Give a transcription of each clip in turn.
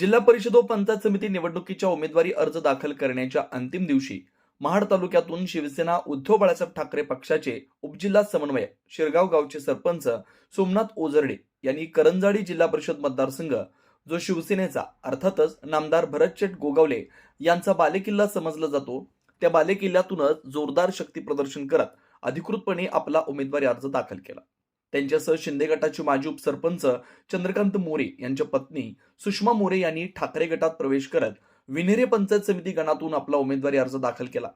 जिल्हा परिषद व पंचायत समिती निवडणुकीच्या उमेदवारी अर्ज दाखल करण्याच्या अंतिम दिवशी महाड तालुक्यातून शिवसेना उद्धव बाळासाहेब ठाकरे पक्षाचे उपजिल्हा समन्वयक शिरगाव गावचे सरपंच सोमनाथ ओझरडे यांनी करंजाडी जिल्हा परिषद मतदारसंघ जो शिवसेनेचा अर्थातच नामदार भरतचेट गोगावले यांचा बालेकिल्ला समजला जातो त्या बालेकिल्ल्यातूनच जोरदार शक्ती प्रदर्शन करत अधिकृतपणे आपला उमेदवारी अर्ज दाखल केला. त्यांच्यासह शिंदे गटाचे माजी उपसरपंच चंद्रकांत मोरे यांच्या पत्नी सुषमा मोरे यांनी ठाकरे गटात प्रवेश करत विनेरे पंचायत समिती गणातून आपला उमेदवारी अर्ज दाखल केला.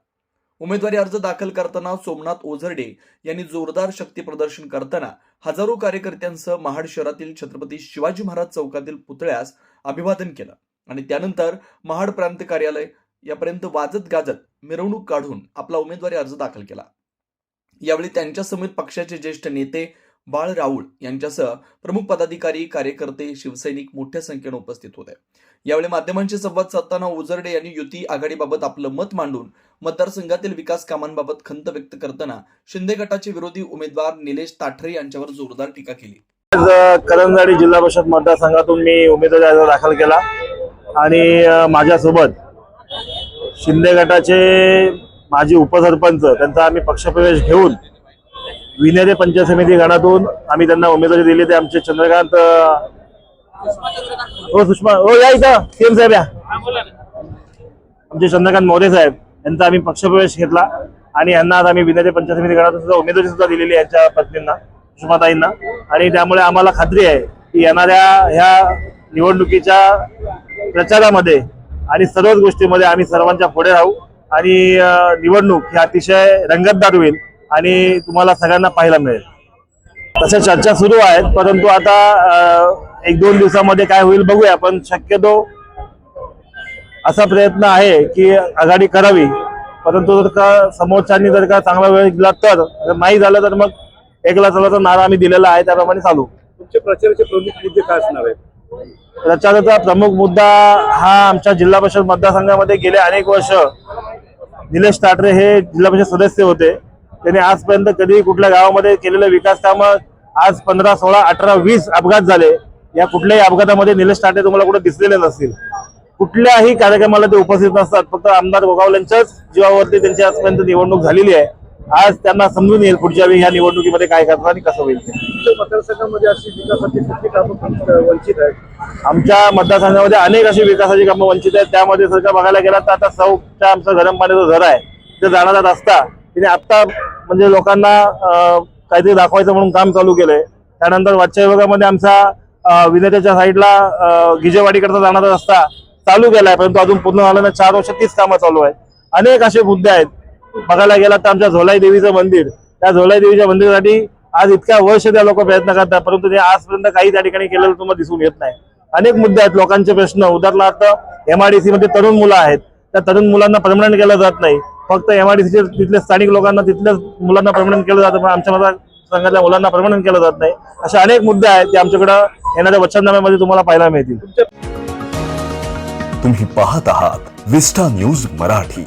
उमेदवारी अर्ज दाखल करताना सोमनाथ ओझरडे यांनी जोरदार शक्ती प्रदर्शन करताना हजारो कार्यकर्त्यांसह महाड शहरातील छत्रपती शिवाजी महाराज चौकातील पुतळ्यास अभिवादन केलं आणि त्यानंतर महाड प्रांत कार्यालय यापर्यंत वाजत गाजत मिरवणूक काढून आपला उमेदवारी अर्ज दाखल केला. यावेळी त्यांच्या समेत पक्षाचे ज्येष्ठ नेते बाळ राऊळ यांच्यासह प्रमुख पदाधिकारी कार्यकर्ते शिवसैनिक मोठ्या संख्येने उपस्थित होते. यावेळी माध्यमांशी संवाद साधताना ओझरडे यांनी युती आघाडीबाबत आपलं मत मांडून मतदारसंघातील विकास कामांबाबत खंत व्यक्त करताना शिंदे गटाचे विरोधी उमेदवार निलेश ताठरे यांच्यावर जोरदार टीका केली. आज करंजाडी जिल्हा परिषद मतदारसंघातून मी उमेदवारी अर्ज दाखल केला आणि माझ्यासोबत शिंदे गटाचे माजी उपसरपंच त्यांचा आम्ही पक्षप्रवेश घेऊन विनेरे पंचायत समिती गणातून आम्ही त्यांना उमेदवारी दिली ते आमचे चंद्रकांत हो सुषमा हो या इथं सीएम साहेब या. आमचे चंद्रकांत मोरे साहेब यांचा आम्ही पक्षप्रवेश घेतला आणि यांना आज आम्ही विनेरे पंचायत समिती गणातून सुद्धा उमेदवारी सुद्धा दिलेली आहे यांच्या पत्नींना सुषमाताईंना. आणि त्यामुळे आम्हाला खात्री आहे की येणाऱ्या ह्या निवडणुकीच्या प्रचारामध्ये आणि सर्वच गोष्टीमध्ये आम्ही सर्वांच्या पुढे राहू आणि निवडणूक ही अतिशय रंगतदार होईल. आणि तुम्हाला सगळ्यांना पाहायला मिळेल. तशा चर्चा सुरू आहेत परंतु आता एक दोन दिवसामध्ये काय होईल बघूया पण शक्यतो असा प्रयत्न आहे की आघाडी करावी. परंतु जर का समोरच्यांनी जर का चांगला वेळ दिला तर नाही झालं तर मग एकला चलाचा नारा आम्ही दिलेला आहे त्याप्रमाणे चालू. तुमचे प्रचाराचे प्रमुख मुद्दे काय असणार आहेत? प्रचाराचा प्रमुख मुद्दा हा आमच्या जिल्हा परिषद मतदारसंघामध्ये गेले अनेक वर्ष. निलेश ताटरे हे जिल्हा परिषद सदस्य होते. त्यांनी आजपर्यंत कधी कुठल्या गावामध्ये केलेले विकास कामं आज पंधरा सोळा अठरा वीस अपघात झाले. या कुठल्याही अपघातामध्ये निलेश ताटरे तुम्हाला कुठे दिसलेले नसतील. कुठल्याही कार्यक्रमाला ते उपस्थित नसतात. फक्त आमदार गोगावलेंच्याच जीवावरती त्यांची आजपर्यंत निवडणूक झालेली आहे. आज त्यांना समजून येईल पुढच्या वेळी ह्या निवडणुकीमध्ये काय करतात आणि कसं होईल मतदारसंघामध्ये अशी विकासाची कुठली कामं वंचित- आहेत? आमच्या मतदारसंघामध्ये अनेक अशी विकासाची कामं वंचित आहेत. त्यामध्ये जर का बघायला गेला तर आता सौच्या आमचं गरम पाण्याचं घर आहे. ते जाणारा रस्ता तिने आत्ता म्हणजे लोकांना काहीतरी दाखवायचं म्हणून काम चालू केलंय. त्यानंतर वरच्या विभागामध्ये आमचा विनेत्याच्या साईडला गिजेवाडीकडचा जाणारा रस्ता चालू केलाय परंतु अजून पूर्ण झालं नाही. चार वर्ष तीच कामं चालू आहेत. अनेक असे मुद्दे आहेत. बघायला गेला तर आमच्या झोलाई देवीचं मंदिर. त्या झोलाई देवीच्या मंदिरासाठी आज इतक्या वर्ष त्या लोक प्रयत्न करतात परंतु ते आजपर्यंत काही त्या ठिकाणी केलेलं तुम्हाला दिसून येत नाही. अनेक मुद्दे आहेत. लोकांचे प्रश्न उदाहरणार्थ एमआरडीसी मध्ये तरुण मुलं आहेत. त्या तरुण मुलांना परमनंट केलं जात नाही. फक्त एमआयडीसीचे तिथल्या स्थानिक लोकांना तिथल्याच मुलांना परमनंट केलं जातं पण आमच्या मतदारसंघातल्या मुलांना परमनंट केलं जात नाही. असे अनेक मुद्दे आहेत ते आमच्याकडे येणाऱ्या वचननाम्यामध्ये तुम्हाला पाहायला मिळतील. तुम्ही पाहत आहात विस्टा न्यूज मराठी.